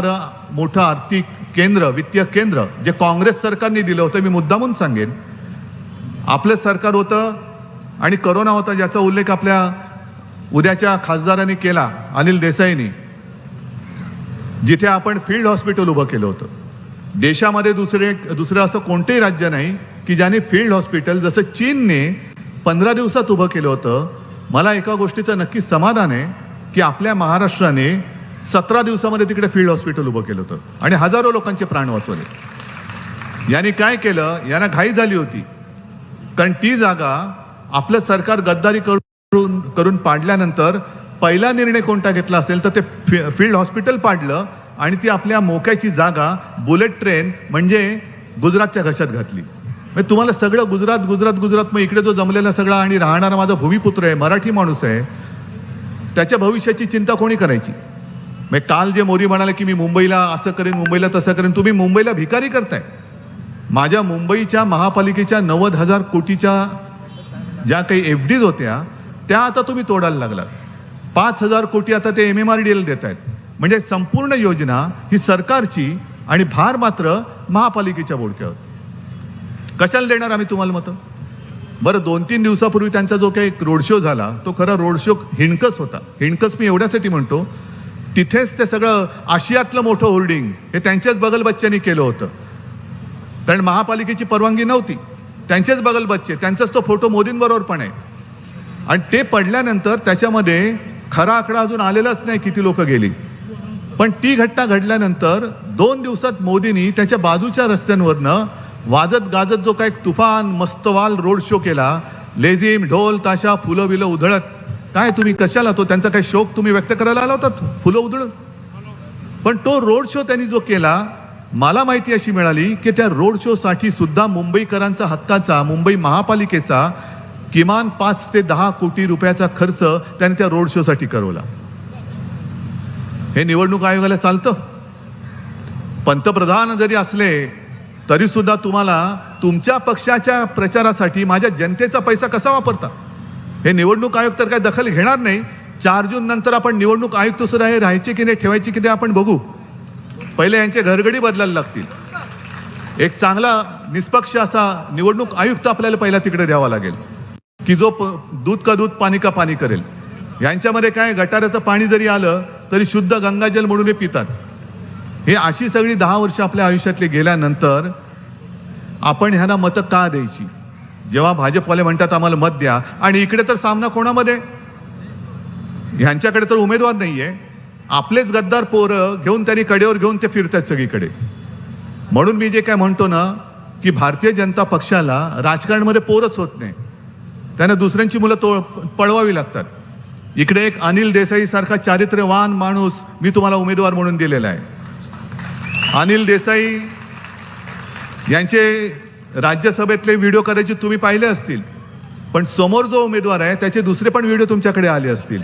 मोठं आर्थिक केंद्र वित्तीय केंद्र जे काँग्रेस सरकारने दिलं होतं मी मुद्दामून सांगेन. आपलं सरकार होतं आणि करोना होता ज्याचा उल्लेख आपल्या उद्याच्या खासदारांनी केला अनिल देसाईनी. जिथे आपण फील्ड हॉस्पिटल उभं केलं होतं. देशामध्ये दुसरे दुसरं असं कोणतंही राज्य नाही की ज्याने फील्ड हॉस्पिटल जसं चीनने पंधरा दिवसात उभं केलं होतं मला एका गोष्टीचं नक्की समाधान आहे की आपल्या महाराष्ट्राने सतरा दिवसामध्ये तिकडे फील्ड हॉस्पिटल उभं केलं होतं. आणि हजारो लोकांचे प्राण वाचवले. यांनी काय केलं? यांना घाई झाली होती. कारण ती जागा आपलं सरकार गद्दारी करून करून पाडल्यानंतर पहिला निर्णय कोणता घेतला असेल तर ते फील्ड हॉस्पिटल पाडलं आणि ती आपल्या मोक्याची जागा बुलेट ट्रेन म्हणजे गुजरातच्या घशात घातली. म्हणजे तुम्हाला सगळं गुजरात गुजरात गुजरात मग इकडे जो जमलेला सगळा आणि राहणारा माझा भूमिपुत्र आहे मराठी माणूस आहे त्याच्या भविष्याची चिंता कोणी करायची? मग काल जे मोरी म्हणाले की मी मुंबईला असं करेन मुंबईला तसं करेन. तुम्ही मुंबईला भिकारी करताय. माझ्या मुंबईच्या महापालिकेच्या नव्वद हजार कोटीच्या ज्या काही एफ डीज होत्या त्या आता तुम्ही तोडायला लागलात. पाच हजार कोटी आता ते M M R D L देत आहेत म्हणजे संपूर्ण योजना ही सरकारची आणि भार मात्र महापालिकेच्या बोडक्यावर. कशाला देणार आम्ही तुम्हाला मतं? बरं दोन तीन दिवसापूर्वी त्यांचा जो काही रोड शो झाला तो खरा रोड शो हिणकस होता. हिणकस मी एवढ्यासाठी म्हणतो तिथेच ते सगळं आशियातलं मोठं होर्डिंग हे त्यांच्याच बगल बच्च्यांनी केलं होतं. कारण महापालिकेची परवानगी नव्हती. त्यांचेच बगल बच्चे त्यांचाच तो फोटो मोदींबरोबर पण आहे. आणि ते पडल्यानंतर त्याच्यामध्ये खरा आकडा अजून आलेलाच नाही किती लोक गेली. पण ती घटना घडल्यानंतर दोन दिवसात मोदींनी त्याच्या बाजूच्या रस्त्यांवरनं वाजत गाजत जो काय तुफान मस्तवाल रोड शो केला लेझिम ढोल ताशा फुलं बिलं उधळत काय तुम्ही कशाला तो त्यांचा काही शोक तुम्ही व्यक्त करायला आला होता? फुलं उधळून. पण तो रोड शो त्यांनी जो केला मला माहिती अशी मिळाली की त्या रोड शो साठी सुद्धा मुंबईकरांचा हक्काचा मुंबई महापालिकेचा किमान पाच ते दहा कोटी रुपयाचा खर्च त्यांनी त्या रोड शो साठी करवला. हे निवडणूक आयोगाला चालतं. पंतप्रधान जरी असले तरी सुद्धा तुम्हाला तुमच्या पक्षाच्या प्रचारासाठी माझ्या जनतेचा पैसा कसा वापरता हे निवडणूक आयोग तर काय दखल घेणार नाही. चार जून नंतर आपण निवडणूक आयुक्त सुद्धा हे राहायचे की नाही ठेवायचे की नाही आपण बघू. पहिले यांचे घरगडी बदलायला लागतील. एक चांगला निष्पक्ष असा निवडणूक आयुक्त आपल्याला पहिला तिकडे द्यावा लागेल. की जो प- दूध का दूध पाणी का पाणी करेल. यांच्यामध्ये काय गटाराचं पाणी जरी आलं तरी शुद्ध गंगाजल म्हणून हे पितात. हे अशी सगळी दहा वर्ष आपल्या आयुष्यातली गेल्यानंतर आपण ह्यांना मतं का द्यायची? जेव्हा भाजपवाले म्हणतात आम्हाला मत द्या आणि इकडे तर सामना कोणामध्ये? ह्यांच्याकडे तर उमेदवार नाहीये. आपलेच गद्दार पोरं घेऊन त्यांनी कडेवर घेऊन ते फिरतात सगळीकडे. म्हणून मी जे काय म्हणतो ना की भारतीय जनता पक्षाला राजकारणामध्ये पोरच होत नाही. त्यांना दुसऱ्यांची मुलं तो पळवावी लागतात. इकडे एक अनिल देसाई सारखा चारित्र्यवान माणूस मी तुम्हाला उमेदवार म्हणून दिलेला आहे. अनिल देसाई यांचे राज्यसभेतले व्हिडिओ करायचे तुम्ही पाहिले असतील. पण समोर जो उमेदवार आहे त्याचे दुसरे पण व्हिडिओ तुमच्याकडे आले असतील.